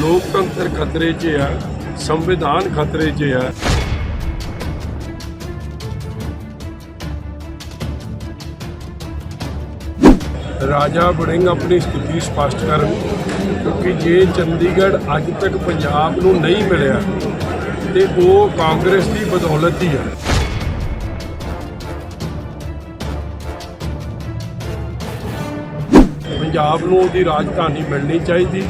ਲੋਕਤੰਤਰ ਖਤਰੇ 'ਚ ਹੈ ਸੰਵਿਧਾਨ ਖਤਰੇ 'ਚ ਹੈ ਰਾਜਾ ਬੜਿੰਗ ਆਪਣੀ ਸਥਿਤੀ ਸਪਸ਼ਟ ਕਰਨ, ਕਿਉਂਕਿ ਜੇ ਚੰਡੀਗੜ੍ਹ ਅੱਜ ਤੱਕ ਪੰਜਾਬ ਨੂੰ ਨਹੀਂ ਮਿਲਿਆ, ਤੇ ਉਹ ਕਾਂਗਰਸ ਦੀ ਬਦੌਲਤ ਹੀ ਹੈ ਪੰਜਾਬ ਨੂੰ ਉਹਦੀ ਰਾਜਧਾਨੀ ਮਿਲਣੀ ਚਾਹੀਦੀ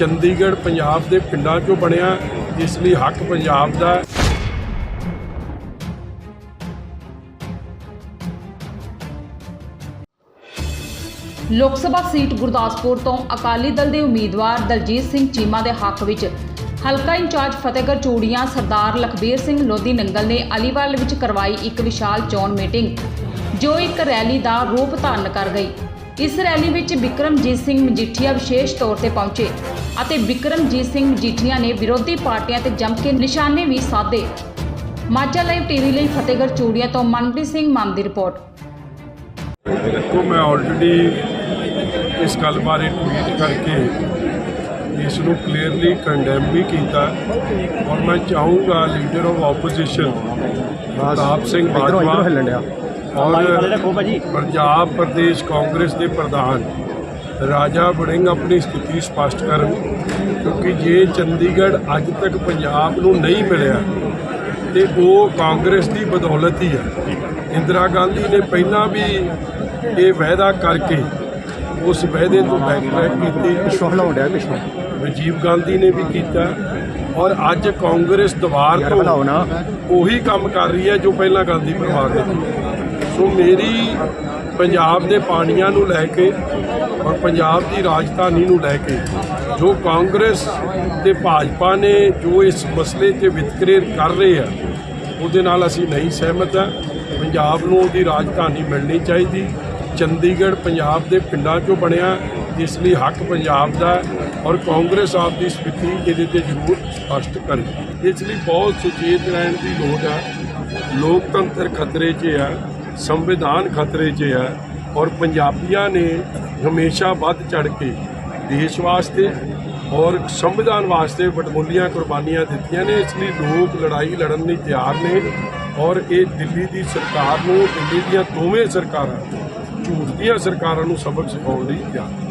ਚੰਡੀਗੜ੍ਹ ਪੰਜਾਬ ਦੇ ਪਿੰਡਾਂ 'ਚੋਂ ਬਣਿਆ, ਇਸ ਲਈ ਹੱਕ ਪੰਜਾਬ ਦਾ ਹੈ। ਲੋਕ ਸਭਾ ਸੀਟ ਗੁਰਦਾਸਪੁਰ ਤੋਂ ਅਕਾਲੀ ਦਲ ਦੇ ਉਮੀਦਵਾਰ ਦਲਜੀਤ ਸਿੰਘ ਚੀਮਾ ਦੇ ਹੱਕ ਵਿੱਚ ਹਲਕਾ ਇੰਚਾਰਜ ਫਤਿਹਗੜ੍ਹ ਚੂੜੀਆਂ ਸਰਦਾਰ ਲਖਬੀਰ ਸਿੰਘ ਲੋਧੀ ਨੰਗਲ ਨੇ ਅਲੀਵਾਲ ਵਿੱਚ ਕਰਵਾਈ ਇੱਕ ਵਿਸ਼ਾਲ ਚੋਣ ਮੀਟਿੰਗ, ਜੋ ਇੱਕ ਰੈਲੀ ਦਾ ਰੂਪ ਧਾਰਨ ਕਰ ਗਈ। ਇਸ ਰੈਲੀ ਵਿੱਚ ਵਿਕਰਮਜੀਤ ਸਿੰਘ ਮਜੀਠੀਆ ਵਿਸ਼ੇਸ਼ ਤੌਰ ਤੇ ਪਹੁੰਚੇ ਅਤੇ ਵਿਕਰਮਜੀਤ ਸਿੰਘ ਮਜੀਠੀਆ ਨੇ ਵਿਰੋਧੀ ਪਾਰਟੀਆਂ ਤੇ ਜੰਮ ਕੇ ਨਿਸ਼ਾਨੇ ਵੀ ਸਾਧੇ। ਮਾਝਾ ਲਾਈਵ ਟੀਵੀ ਲਈ ਫਤਿਹਗੜ੍ਹ ਚੂੜੀਆਂ ਤੋਂ ਮਨਪ੍ਰੀਤ ਸਿੰਘ ਮਾਨ ਦੀ ਰਿਪੋਰਟ। ਦੇਖੋ ਮੈਂ ਆਲਰੇਡੀ ਇਸ ਗੱਲ ਬਾਰੇ ਟਵੀਟ ਕਰਕੇ ਇਸ ਨੂੰ ਕਲੀਅਰਲੀ ਕੰਡੈਮ ਵੀ ਕੀਤਾ ਔਰ ਮੈਂ ਚਾਹੂੰਗਾ leader of opposition Partap Singh Bajwa ਔਰ ਪੰਜਾਬ ਪ੍ਰਦੇਸ਼ ਕਾਂਗਰਸ ਦੇ ਪ੍ਰਧਾਨ ਰਾਜਾ ਵੜਿੰਗ ਆਪਣੀ ਸਥਿਤੀ ਸਪਸ਼ਟ ਕਰਨ ਕਿਉਂਕਿ ਜੇ ਚੰਡੀਗੜ੍ਹ ਅੱਜ ਤੱਕ ਪੰਜਾਬ ਨੂੰ ਨਹੀਂ ਮਿਲਿਆ ਤੇ ਉਹ ਕਾਂਗਰਸ ਦੀ ਬਦੌਲਤ ਹੀ ਹੈ ਇੰਦਰਾ ਗਾਂਧੀ ਨੇ ਪਹਿਲਾਂ ਵੀ ਇਹ ਵਾਅਦਾ ਕਰਕੇ ਉਸ ਵਾਅਦੇ ਤੋਂ ਬੈਕਟ੍ਰੈਕ ਕੀਤੀ। ਪਿੱਛੋਂ ਹਿਲਾਉਣ ਡਿਆ ਪਿੱਛੋਂ। ਰਾਜੀਵ ਗਾਂਧੀ ਨੇ ਵੀ ਕੀਤਾ। ਔਰ ਅੱਜ ਕਾਂਗਰਸ ਦੁਬਾਰ ਤੋਂ ਉਹੀ ਕੰਮ ਕਰ ਰਹੀ ਹੈ ਜੋ ਪਹਿਲਾਂ ਗਾਂਧੀ ਪਰਿਵਾਰ ਨੇ ਕੀਤਾ ਸੋ ਮੇਰੀ ਪੰਜਾਬ ਦੇ ਪਾਣੀਆਂ ਨੂੰ ਲੈ ਕੇ ਔਰ ਪੰਜਾਬ ਦੀ ਰਾਜਧਾਨੀ ਨੂੰ ਲੈ ਕੇ ਜੋ ਕਾਂਗਰਸ ਤੇ ਭਾਜਪਾ ਨੇ ਜੋ ਇਸ ਮਸਲੇ ਤੇ ਵਿਤਕਰੇ ਕਰ ਰਹੇ ਆ, ਉਹਦੇ ਨਾਲ ਅਸੀਂ ਨਹੀਂ ਸਹਿਮਤ ਹਾਂ ਪੰਜਾਬ ਨੂੰ ਉਹਦੀ ਰਾਜਧਾਨੀ ਮਿਲਣੀ ਚਾਹੀਦੀ। ਚੰਡੀਗੜ੍ਹ ਪੰਜਾਬ ਦੇ ਪਿੰਡਾਂ 'ਚੋਂ ਬਣਿਆ, ਇਸ ਲਈ ਹੱਕ ਪੰਜਾਬ ਦਾ ਔਰ ਕਾਂਗਰਸ ਆਪ ਦੀ ਸਥਿਤੀ ਇਹਦੇ ਤੇ ਜ਼ਰੂਰ ਸਪਸ਼ਟ ਕਰੇ। ਇਸ ਲਈ ਬਹੁਤ ਸੁਚੇਤ ਰਹਿਣ ਦੀ ਲੋੜ ਹੈ ਲੋਕਤੰਤਰ ਖਤਰੇ 'ਚ ਹੈ ਸੰਵਿਧਾਨ ਖਤਰੇ 'ਚ ਹੈ ਔਰ ਪੰਜਾਬੀਆਂ ਨੇ ਹਮੇਸ਼ਾ ਵੱਧ ਚੜ ਕੇ ਦੇਸ਼ ਵਾਸਤੇ ਔਰ ਸੰਵਿਧਾਨ ਵਾਸਤੇ ਵਡਮੁੱਲੀਆਂ ਕੁਰਬਾਨੀਆਂ ਦਿੱਤੀਆਂ ਨੇ। ਇਸ ਲਈ ਲੋਕ ਲੜਾਈ ਲੜਨ ਲਈ ਤਿਆਰ ਨੇ ਔਰ ਇਹ ਦਿੱਲੀ ਦੀ ਸਰਕਾਰ ਨੂੰ, ਦਿੱਲੀ ਦੀਆਂ ਦੋਵੇਂ ਸਰਕਾਰਾਂ, ਝੂਠ ਦੀਆਂ ਸਰਕਾਰਾਂ ਨੂੰ ਸਬਕ ਸਿਖਾਉਣ ਲਈ ਤਿਆਰ ਨੇ।